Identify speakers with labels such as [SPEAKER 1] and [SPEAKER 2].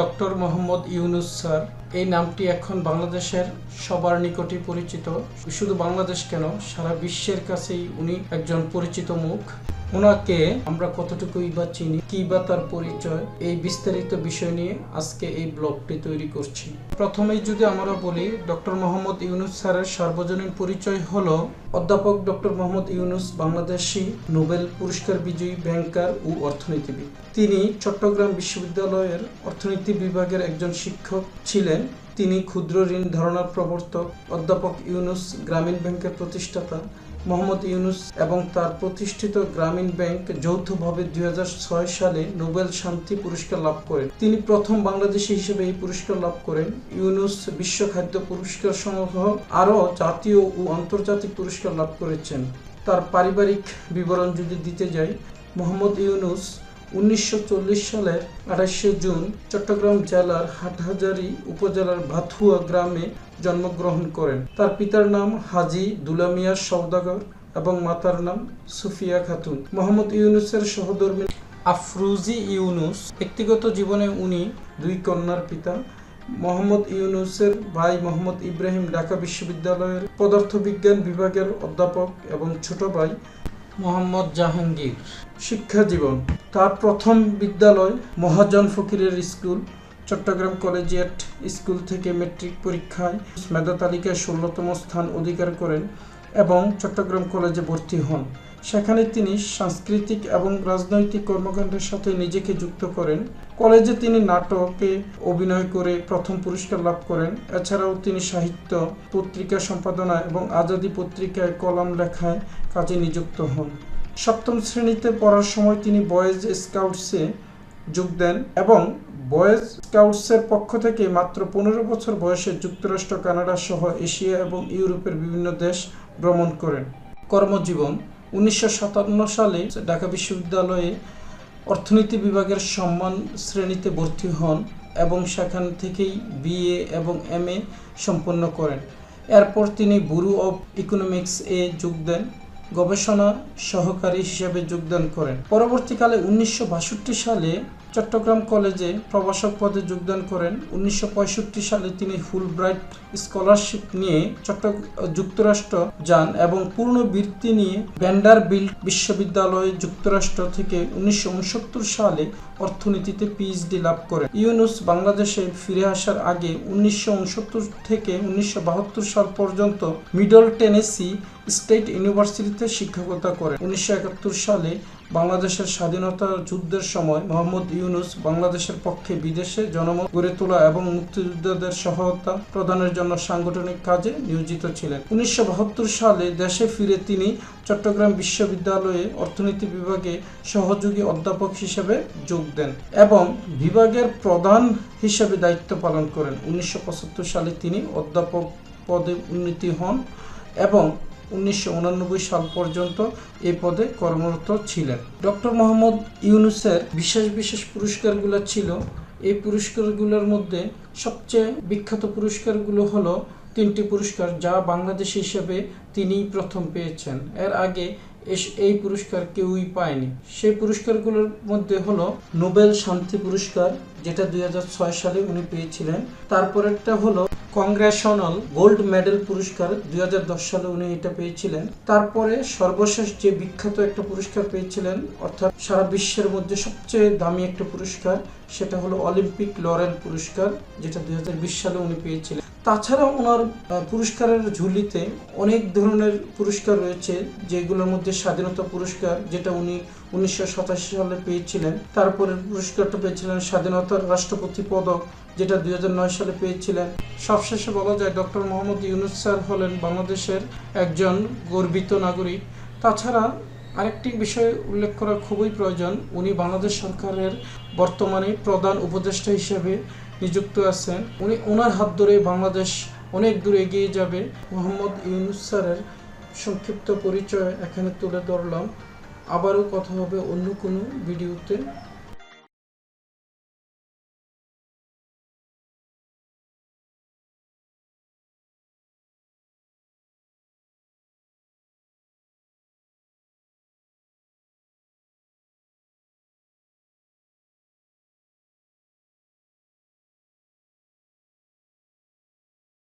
[SPEAKER 1] doctor Mohammad Yunus sir এই নামটি এখন বাংলাদেশের সবার নিকটে পরিচিত শুধু বাংলাদেশ কেন সারা বিশ্বের কাছেই উনি একজন পরিচিত মুখ ওনাকে আমরা কতটুকুই বা চিনি কি বা তার পরিচয় এই বিস্তারিত বিষয় নিয়ে আজকে এই ব্লগটি তৈরি করছি প্রথমেই যদি আমরা বলি ডক্টর মোহাম্মদ ইউনুস স্যারের সার্বজনীন পরিচয় হল অধ্যাপক ডক্টর মোহাম্মদ ইউনুস বাংলাদেশি নোবেল পুরস্কার বিজয়ী ব্যাংকার ও অর্থনীতিবিদ তিনি চট্টগ্রাম বিশ্ববিদ্যালয়ের অর্থনীতি বিভাগের একজন শিক্ষক ছিলেন তিনি ক্ষুদ্র ঋণ ধারণার প্রবর্তক অধ্যাপক ইউনুস গ্রামীণ ব্যাংকের প্রতিষ্ঠাতা মোহাম্মদ ইউনুস এবং তার প্রতিষ্ঠিত গ্রামীণ ব্যাংক যৌথভাবে দুই সালে নোবেল শান্তি পুরস্কার লাভ করেন তিনি প্রথম বাংলাদেশী হিসেবে এই পুরস্কার লাভ করেন ইউনুস বিশ্ব খাদ্য পুরস্কার সংগ্রহ আরও জাতীয় ও আন্তর্জাতিক পুরস্কার লাভ করেছেন তার পারিবারিক বিবরণ যদি দিতে যাই মোহাম্মদ ইউনুস উনিশশো সালের আঠাশে জুন চট্টগ্রাম জেলার হাটহাজারী উপজেলার ভাথুয়া গ্রামে জন্মগ্রহণ করেন তার পিতার নাম হাজি দুলামিয়া সৌদাগর এবং মাতার নাম সুফিয়া খাতুন মোহাম্মদ ইউনুসের সহধর্মী আফরুজি ইউনুস ব্যক্তিগত জীবনে উনি দুই কন্যার পিতা মোহাম্মদ ইউনুসের ভাই মোহাম্মদ ইব্রাহিম ঢাকা বিশ্ববিদ্যালয়ের পদার্থবিজ্ঞান বিভাগের অধ্যাপক এবং ছোট ভাই মোহাম্মদ জাহাঙ্গীর শিক্ষা জীবন তার প্রথম বিদ্যালয় মহাজন ফকিরের স্কুল চট্টগ্রাম কলেজিয়েট স্কুল থেকে মেট্রিক পরীক্ষায় মেধা তালিকায় ষোলতম স্থান অধিকার করেন এবং চট্টগ্রাম কলেজে ভর্তি হন সেখানে তিনি সাংস্কৃতিক এবং রাজনৈতিক কর্মকাণ্ডের সাথে নিজেকে যুক্ত করেন কলেজে তিনি নাটকে অভিনয় করে প্রথম পুরস্কার লাভ করেন এছাড়াও তিনি সাহিত্য পত্রিকা সম্পাদনা এবং আজাদি পত্রিকায় কলাম লেখায় কাজে নিযুক্ত হন সপ্তম শ্রেণীতে পড়ার সময় তিনি বয়েজ স্কাউটসে যোগ দেন এবং বয়েজ স্কাউটসের পক্ষ থেকে মাত্র পনেরো বছর বয়সে যুক্তরাষ্ট্র কানাডা সহ এশিয়া এবং ইউরোপের বিভিন্ন দেশ ভ্রমণ করেন কর্মজীবন উনিশশো সালে ঢাকা বিশ্ববিদ্যালয়ে অর্থনীতি বিভাগের সম্মান শ্রেণীতে ভর্তি হন এবং সেখান থেকেই বিএ এবং এম এ সম্পন্ন করেন এরপর তিনি ব্যুরো অব ইকোনমিক্স এ যোগ দেন গবেষণা সহকারী হিসেবে যোগদান করেন পরবর্তীকালে উনিশশো সালে চট্টগ্রাম কলেজে প্রভাষক পদে যোগদান করেন উনিশশো সালে তিনি ফুলব্রাইট স্কলারশিপ নিয়ে চট্ট যুক্তরাষ্ট্র যান এবং পূর্ণ বৃত্তি নিয়ে বিল্ড বিশ্ববিদ্যালয়ে যুক্তরাষ্ট্র থেকে উনিশশো সালে অর্থনীতিতে পিএইচডি লাভ করেন ইউনুস বাংলাদেশে ফিরে আসার আগে উনিশশো থেকে উনিশশো সাল পর্যন্ত মিডল টেনেসি স্টেট ইউনিভার্সিটিতে শিক্ষকতা করেন উনিশশো সালে বাংলাদেশের স্বাধীনতা যুদ্ধের সময় মোহাম্মদ ইউনুস বাংলাদেশের পক্ষে বিদেশে জনমত গড়ে তোলা এবং মুক্তিযোদ্ধাদের সহায়তা প্রদানের জন্য সাংগঠনিক কাজে নিয়োজিত ছিলেন উনিশশো সালে দেশে ফিরে তিনি চট্টগ্রাম বিশ্ববিদ্যালয়ে অর্থনীতি বিভাগে সহযোগী অধ্যাপক হিসেবে যোগ দেন এবং বিভাগের প্রধান হিসেবে দায়িত্ব পালন করেন উনিশশো সালে তিনি অধ্যাপক পদে উন্নীতি হন এবং উনিশশো সাল পর্যন্ত এ পদে কর্মরত ছিলেন ডক্টর মোহাম্মদ ইউনুসের বিশেষ বিশেষ পুরস্কারগুলো ছিল এই পুরস্কারগুলোর মধ্যে সবচেয়ে বিখ্যাত পুরস্কারগুলো হলো তিনটি পুরস্কার যা বাংলাদেশ হিসেবে তিনিই প্রথম পেয়েছেন এর আগে এই পুরস্কার কেউই পায়নি সেই পুরস্কারগুলোর মধ্যে হলো নোবেল শান্তি পুরস্কার যেটা দুই সালে উনি পেয়েছিলেন একটা হলো কংগ্রেশনাল গোল্ড মেডেল পুরস্কার দুই সালে উনি এটা পেয়েছিলেন তারপরে সর্বশেষ যে বিখ্যাত একটা পুরস্কার পেয়েছিলেন অর্থাৎ সারা বিশ্বের মধ্যে সবচেয়ে দামি একটা পুরস্কার সেটা হলো অলিম্পিক লরেল পুরস্কার যেটা দুই সালে উনি পেয়েছিলেন তাছাড়া ওনার পুরস্কারের ঝুলিতে অনেক ধরনের পুরস্কার রয়েছে যেগুলোর মধ্যে স্বাধীনতা পুরস্কার যেটা উনি উনিশশো সালে পেয়েছিলেন তারপরে পুরস্কারটা পেয়েছিলেন স্বাধীনতার রাষ্ট্রপতি পদক যেটা দুই সালে পেয়েছিলেন সবশেষে বলা যায় ডক্টর মোহাম্মদ ইউনুস স্যার হলেন বাংলাদেশের একজন গর্বিত নাগরিক তাছাড়া আরেকটি বিষয় উল্লেখ করা খুবই প্রয়োজন উনি বাংলাদেশ সরকারের বর্তমানে প্রধান উপদেষ্টা হিসেবে নিযুক্ত আছেন উনি ওনার হাত ধরে বাংলাদেশ অনেক দূর এগিয়ে যাবে মোহাম্মদ ইউনুস স্যারের সংক্ষিপ্ত পরিচয় এখানে তুলে ধরলাম আবারও কথা হবে অন্য কোনো ভিডিওতে